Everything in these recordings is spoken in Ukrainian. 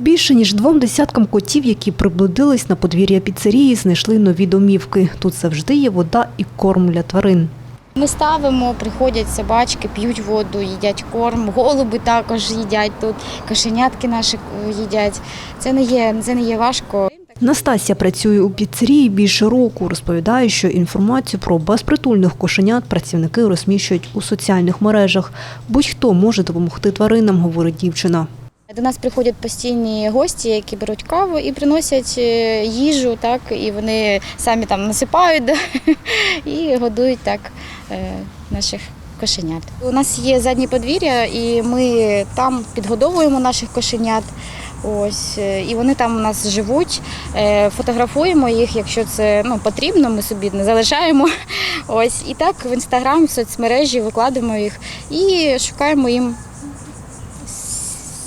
Більше ніж двом десяткам котів, які приблудились на подвір'я піцерії, знайшли нові домівки. Тут завжди є вода і корм для тварин. Ми ставимо, приходять собачки, п'ють воду, їдять корм, голуби також їдять тут, кошенятки наші е, їдять. Це не є, це не є важко. Настасія працює у піцерії більше року. Розповідає, що інформацію про безпритульних кошенят працівники розміщують у соціальних мережах. Будь-хто може допомогти тваринам, говорить дівчина. До нас приходять постійні гості, які беруть каву і приносять е, їжу, так, і вони самі там насипають да, і годують так е, наших кошенят. У нас є заднє подвір'я, і ми там підгодовуємо наших кошенят. Ось, е, і вони там у нас живуть, фотографуємо їх, якщо це ну, потрібно, ми собі не залишаємо. Ось, і так в інстаграм, в соцмережі викладемо їх і шукаємо їм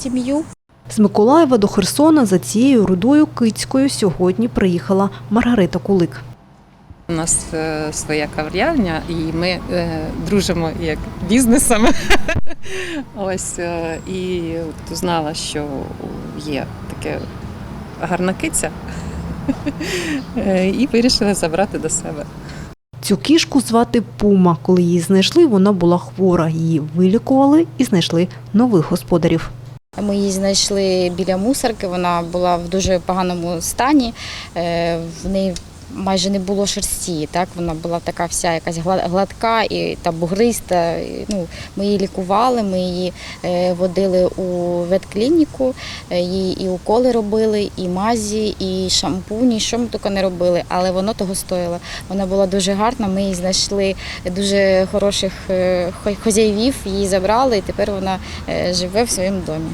сім'ю. З Миколаєва до Херсона за цією рудою кицькою сьогодні приїхала Маргарита Кулик. У нас е, своя кав'ярня, і ми е, дружимо як бізнесом. Ось е, і от узнала, що є таке гарна киця, і вирішила забрати до себе. Цю кішку звати Пума. Коли її знайшли, вона була хвора. Її вилікували і знайшли нових господарів. Ми її знайшли біля мусорки, вона була в дуже поганому стані. е, В неї майже не було шерсті. Так? Вона була така вся якась гладка і та бугриста. І, Ну, ми її лікували, ми її е, водили у ветклініку, е, їй і уколи робили, і мазі, і шампуні, що ми тільки не робили, але воно того стоїло. Вона була дуже гарна. Ми її знайшли дуже хороших е, її забрали, і тепер вона живе в своєму домі.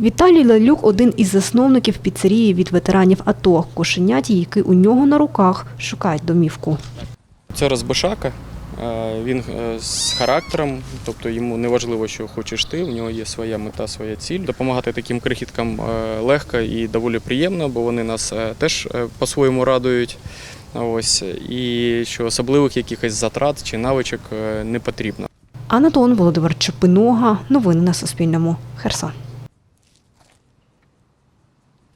Віталій Лалюк один із засновників піцерії від ветеранів АТО. Кошеняті, які у нього на руках, шукають домівку. Це розбишака. е, Він е, з характером, тобто йому не важливо, що хочеш ти, у нього є своя мета, своя ціль. Допомагати таким крихіткам е, легко і доволі приємно, бо вони нас теж по-своєму радують. Ось і що особливих якихось затрат чи навичок не потрібно. Анатон Володимир Чепинога. Новини на Суспільному. Херсон.